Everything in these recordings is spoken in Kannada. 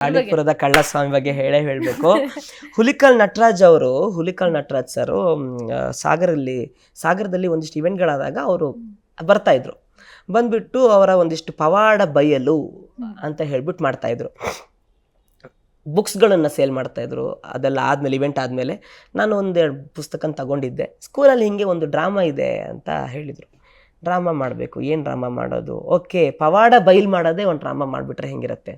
ಕಾಳಿಪುರದ ಕಳ್ಳಸ್ವಾಮಿ ಬಗ್ಗೆ ಹೇಳೇ ಹೇಳಬೇಕು. ಹುಲಿಕಲ್ ನಟರಾಜ್ ಅವರು, ಹುಲಿಕಲ್ ನಟರಾಜ್ ಸರು ಸಾಗರಲ್ಲಿ, ಸಾಗರದಲ್ಲಿ ಒಂದಿಷ್ಟು ಇವೆಂಟ್ಗಳಾದಾಗ ಅವರು ಬರ್ತಾ ಇದ್ರು. ಬಂದ್ಬಿಟ್ಟು ಅವರ ಒಂದಿಷ್ಟು ಪವಾಡ ಬಯಲು ಅಂತ ಹೇಳ್ಬಿಟ್ಟು ಮಾಡ್ತಾ ಇದ್ರು. ಬುಕ್ಸ್ಗಳನ್ನು ಸೇಲ್ ಮಾಡ್ತಾ ಇದ್ರು. ಅದೆಲ್ಲ ಆದಮೇಲೆ, ಇವೆಂಟ್ ಆದಮೇಲೆ ನಾನು ಒಂದೆರಡು ಪುಸ್ತಕ ತಗೊಂಡಿದ್ದೆ. ಸ್ಕೂಲಲ್ಲಿ ಹಿಂಗೆ ಒಂದು ಡ್ರಾಮಾ ಇದೆ ಅಂತ ಹೇಳಿದರು. ಡ್ರಾಮಾ ಮಾಡಬೇಕು. ಏನು ಡ್ರಾಮಾ ಮಾಡೋದು? ಓಕೆ, ಪವಾಡ ಬೈಲ್ ಮಾಡೋದೇ ಒಂದು ಡ್ರಾಮಾ ಮಾಡಿಬಿಟ್ರೆ ಹೆಂಗಿರುತ್ತೆ?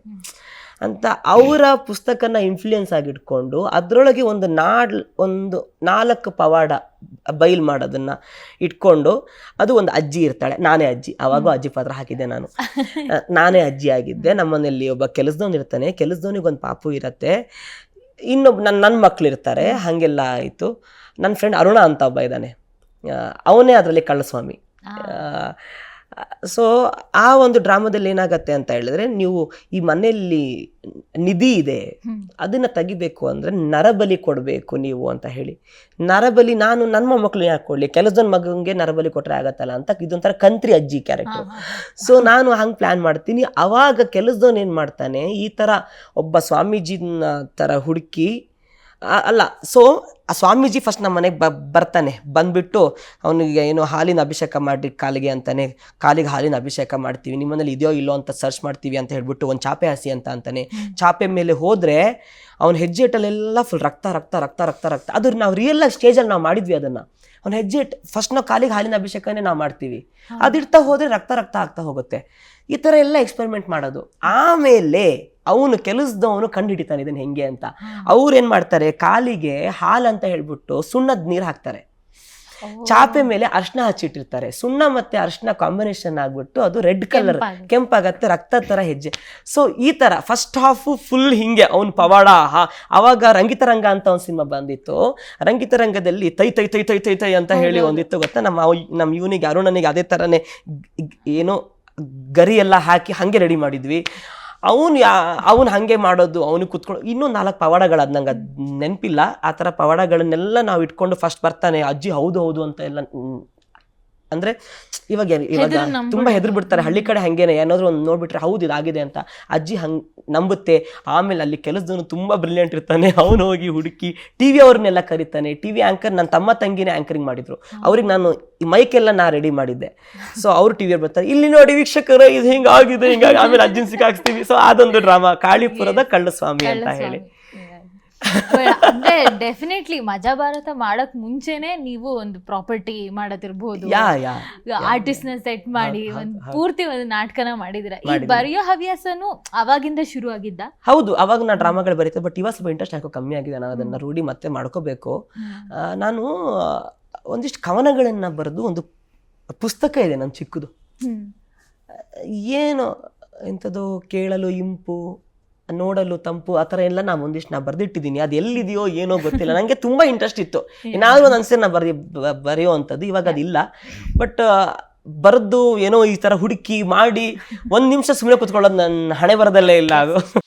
ಅಂತ ಅವರ ಪುಸ್ತಕನ ಇನ್ಫ್ಲೂಯೆನ್ಸ್ ಆಗಿಟ್ಕೊಂಡು ಅದರೊಳಗೆ ಒಂದು ನಾಡ್ ಒಂದು ನಾಲ್ಕು ಪವಾಡ ಬೈಲ್ ಮಾಡೋದನ್ನ ಇಟ್ಕೊಂಡು ಅದು ಒಂದು ಅಜ್ಜಿ ಇರ್ತಾಳೆ. ನಾನೇ ಅಜ್ಜಿ. ಆವಾಗೂ ಅಜ್ಜಿ ಪಾತ್ರ ಹಾಕಿದ್ದೆ ನಾನು. ನಾನೇ ಅಜ್ಜಿ ಆಗಿದ್ದೆ. ನಮ್ಮನೆಯಲ್ಲಿ ಒಬ್ಬ ಕೆಲಸದವನು ಇರ್ತಾನೆ. ಕೆಲಸದವನಿಗೆ ಒಂದು ಪಾಪು ಇರತ್ತೆ. ಇನ್ನೊಬ್ಬ ನನ್ನ ನನ್ನ ಮಕ್ಳು ಇರ್ತಾರೆ. ಹಾಗೆಲ್ಲ ಆಯಿತು. ನನ್ನ ಫ್ರೆಂಡ್ ಅರುಣ ಅಂತ ಒಬ್ಬ ಇದ್ದಾನೆ. ಅವನೇ ಅದರಲ್ಲಿ ಕಳ್ಳಸ್ವಾಮಿ. ಸೊ ಆ ಒಂದು ಡ್ರಾಮಾದಲ್ಲಿ ಏನಾಗತ್ತೆ ಅಂತ ಹೇಳಿದ್ರೆ ನೀವು ಈ ಮನೆಯಲ್ಲಿ ನಿಧಿ ಇದೆ ಅದನ್ನ ತೆಗಿಬೇಕು ಅಂದ್ರೆ ನರಬಲಿ ಕೊಡಬೇಕು ನೀವು ಅಂತ ಹೇಳಿ. ನರಬಲಿ ನಾನು ನನ್ನ ಮಕ್ಕಳು ಯಾಕೆ ಕೊಡ್ಲಿ? ಕೆಲಸದ ಮಗಂಗೆ ನರಬಲಿ ಕೊಟ್ರೆ ಆಗತ್ತಲ್ಲ ಅಂತ ಇದೊಂಥರ ಕಂತ್ರಿ ಅಜ್ಜಿ ಕ್ಯಾರೆಕ್ಟರ್ ಸೊ ನಾನು ಹಂಗೆ ಪ್ಲ್ಯಾನ್ ಮಾಡ್ತೀನಿ. ಅವಾಗ ಕೆಲಸದವನು ಏನು ಮಾಡ್ತಾನೆ? ಈ ಥರ ಒಬ್ಬ ಸ್ವಾಮೀಜಿನ ಥರ ಹುಡುಕಿ ಅಲ್ಲ ಸೊ ಆ ಸ್ವಾಮೀಜಿ ಫಸ್ಟ್ ನಮ್ಮ ಮನೆಗೆ ಬ ಬರ್ತಾನೆ. ಬಂದುಬಿಟ್ಟು ಅವನಿಗೆ ಏನು ಹಾಲಿನ ಅಭಿಷೇಕ ಮಾಡಿ ಕಾಲಿಗೆ ಅಂತಾನೆ. ಕಾಲಿಗೆ ಹಾಲಿನ ಅಭಿಷೇಕ ಮಾಡ್ತೀವಿ. ನಿಮ್ಮನೇಲಿ ಇದೆಯೋ ಇಲ್ಲೋ ಅಂತ ಸರ್ಚ್ ಮಾಡ್ತೀವಿ ಅಂತ ಹೇಳ್ಬಿಟ್ಟು ಒಂದು ಚಾಪೆ ಹಸಿ ಅಂತ ಅಂತಾನೆ. ಚಾಪೆ ಮೇಲೆ ಹೋದರೆ ಅವ್ನ ಹೆಜ್ಜೆಟಲ್ಲೆಲ್ಲ ಫುಲ್ ರಕ್ತ ರಕ್ತ ರಕ್ತ ರಕ್ತ ರಕ್ತ. ಅದ್ರ ನಾವು ರಿಯಲ್ ಆಗಿ ಸ್ಟೇಜಲ್ಲಿ ನಾವು ಮಾಡಿದ್ವಿ ಅದನ್ನು. ಅವ್ನ ಹೆಜ್ಜೆ ಇಟ್ಟು ಫಸ್ಟ್ ನಾವು ಕಾಲಿಗೆ ಹಾಲಿನ ಅಭಿಷೇಕನೇ ನಾವು ಮಾಡ್ತೀವಿ. ಅದಿಡ್ತಾ ಹೋದರೆ ರಕ್ತ ರಕ್ತ ಆಗ್ತಾ ಹೋಗುತ್ತೆ. ಈ ಥರ ಎಲ್ಲ ಎಕ್ಸ್ಪೆರಿಮೆಂಟ್ ಮಾಡೋದು. ಆಮೇಲೆ ಅವನು ಕೆಲಸದವನು ಕಂಡು ಹಿಡಿತಾನೆ ಇದನ್ನು ಹೆಂಗೆ ಅಂತ. ಅವ್ರು ಏನು ಮಾಡ್ತಾರೆ? ಕಾಲಿಗೆ ಹಾಲು ಅಂತ ಹೇಳ್ಬಿಟ್ಟು ಸುಣ್ಣದ ನೀರು ಹಾಕ್ತಾರೆ. ಚಾಪೆ ಮೇಲೆ ಅರ್ಶನ ಹಚ್ಚಿಟ್ಟಿರ್ತಾರೆ. ಸುಣ್ಣ ಮತ್ತೆ ಅರ್ಶನ ಕಾಂಬಿನೇಷನ್ ಆಗ್ಬಿಟ್ಟು ಅದು ರೆಡ್ ಕಲರ್ ಕೆಂಪಾಗುತ್ತೆ. ರಕ್ತ ತರ ಹೆಜ್ಜೆ. ಸೊ ಈ ತರ ಫಸ್ಟ್ ಹಾಫು ಫುಲ್ ಹಿಂಗೆ ಅವ್ನ್ ಪವಾಡ ಹಾ- ಅವಾಗ ರಂಗಿತರಂಗ ಅಂತ ಒಂದು ಸಿನಿಮಾ ಬಂದಿತ್ತು. ರಂಗಿತರಂಗದಲ್ಲಿ ತೈ ತೈ ತೈ ತೈ ತೈ ತೈ ಅಂತ ಹೇಳಿ ಒಂದಿತ್ತು ಗೊತ್ತಾ? ನಮ್ಮ ನಮ್ಮ ಇವನಿಗೆ ಅರುಣನಿಗೆ ಅದೇ ತರನೇ ಏನು ಗರಿ ಎಲ್ಲ ಹಾಕಿ ಹಂಗೆ ರೆಡಿ ಮಾಡಿದ್ವಿ. ಅವನು ಯಾ, ಅವನು ಹಾಗೆ ಮಾಡೋದು ಅವನು ಕುತ್ಕೊಂಡು, ಇನ್ನೂ ನಾಲ್ಕು ಪವಾಡಗಳು ಅದು ನಂಗೆ ಅದು ನೆನಪಿಲ್ಲ. ಆ ಥರ ಪವಾಡಗಳನ್ನೆಲ್ಲ ನಾವು ಇಟ್ಕೊಂಡು ಫಸ್ಟ್ ಬರ್ತಾನೆ, ಅಜ್ಜಿ ಹೌದು ಹೌದು ಅಂತ ಎಲ್ಲ ಅಂದ್ರೆ ಇವಾಗ ಇವಾಗ ತುಂಬಾ ಹೆದ್ರು ಬಿಡ್ತಾರೆ ಹಳ್ಳಿ ಕಡೆ ಹಂಗೇನೆ. ಏನಾದ್ರು ಒಂದು ನೋಡ್ಬಿಟ್ರೆ ಹೌದು ಇದಾಗಿದೆ ಅಂತ. ಅಜ್ಜಿ ಹಂಗ್ ನಂಬುತ್ತೆ. ಆಮೇಲೆ ಅಲ್ಲಿ ಕೆಲಸದವನು ತುಂಬಾ ಬ್ರಿಲಿಯಂಟ್ ಇರ್ತಾನೆ. ಅವನು ಹೋಗಿ ಹುಡುಕಿ ಟಿವಿ ಅವ್ರನ್ನೆಲ್ಲ ಕರೀತಾನೆ. ಟಿವಿ ಆಂಕರ್ ನನ್ನ ತಮ್ಮ ತಂಗಿನೇ ಆಂಕರಿಂಗ್ ಮಾಡಿದ್ರು. ಅವ್ರಿಗೆ ನಾನು ಈ ಮೈಕ್ ಎಲ್ಲ ನಾ ರೆಡಿ ಮಾಡಿದ್ದೆ. ಸೊ ಅವ್ರು ಟಿವಿ ಬರ್ತಾರೆ. ಇಲ್ಲಿ ನೋಡಿ ವೀಕ್ಷಕರು ಇದು ಹಿಂಗಾಗಿದೆ ಹಿಂಗಾಗಿ ಆಮೇಲೆ ಅಜ್ಜಿನ ಸಿಕ್ಕಾಕ್ಸ್ತೀವಿ. ಸೊ ಅದೊಂದು ಡ್ರಾಮಾ ಕಾಳಿಪುರದ ಕಳ್ಳಸ್ವಾಮಿ ಅಂತ ಹೇಳಿ. ಅಂದ್ರೆ ಡೆಫಿನೆಟ್ಲಿ ಮಜಾ ಭಾರತ ಮಾಡಕ್ ಮುಂಚೆನೆ ನೀವು ಒಂದು ಪ್ರಾಪರ್ಟಿ ಮಾಡತಿರ್ಬಹುದು ಆರ್ಟಿಸ್ಟ್ನ ಸೆಟ್ ಮಾಡಿ ಒಂದು ಪೂರ್ತಿ ಒಂದು ನಾಟಕನ ಮಾಡಿದಿರ ಈ. ಬರೆಯೋ ಹವ್ಯಾಸನು ಅವಾಗಿಂದ ಶುರು ಆಗಿದ್ದ ಹೌದು ಅವಾಗ ನಾ ಡ್ರಾಮಾಗಳು ಬರೀತೆ ಬಟ್ ಇವಾಗ ಸ್ವಲ್ಪ ಇಂಟ್ರೆಸ್ಟ್ ಯಾಕೋ ಕಮ್ಮಿ ಆಗಿದೆ. ನಾನು ಅದನ್ನ ರೂಢಿ ಮತ್ತೆ ಮಾಡ್ಕೋಬೇಕು. ನಾನು ಒಂದಿಷ್ಟು ಕವನಗಳನ್ನ ಬರೆದು ಒಂದು ಪುಸ್ತಕ ಇದೆ ನನ್ನ ಚಿಕ್ಕದು. ಏನು ಎಂಥದ್ದು ಕೇಳಲು ಇಂಪು ನೋಡಲು ತಂಪು ಆ ಥರ ಎಲ್ಲ ನಾನು ಒಂದಿಷ್ಟು ನಾ ಬರೆದಿಟ್ಟಿದ್ದೀನಿ. ಅದು ಎಲ್ಲಿದೆಯೋ ಏನೋ ಗೊತ್ತಿಲ್ಲ. ನನಗೆ ತುಂಬ ಇಂಟ್ರೆಸ್ಟ್ ಇತ್ತು. ಏನಾದರೂ ಒಂದು ಅನ್ಸೆ ನಾ ಬರೆದಿ ಬ- ಬರೆಯೋ ಅಂಥದ್ದು ಇವಾಗ ಅದಿಲ್ಲ ಬಟ್ ಬರೆದು ಏನೋ ಈ ಥರ ಹುಡುಕಿ ಮಾಡಿ ಒಂದು ನಿಮಿಷ ಸುಮ್ಮನೆ ಕುತ್ಕೊಳ್ಳೋದು ನನ್ನ ಹಣೆ ಬರದಲ್ಲೇ ಇಲ್ಲ ಅದು.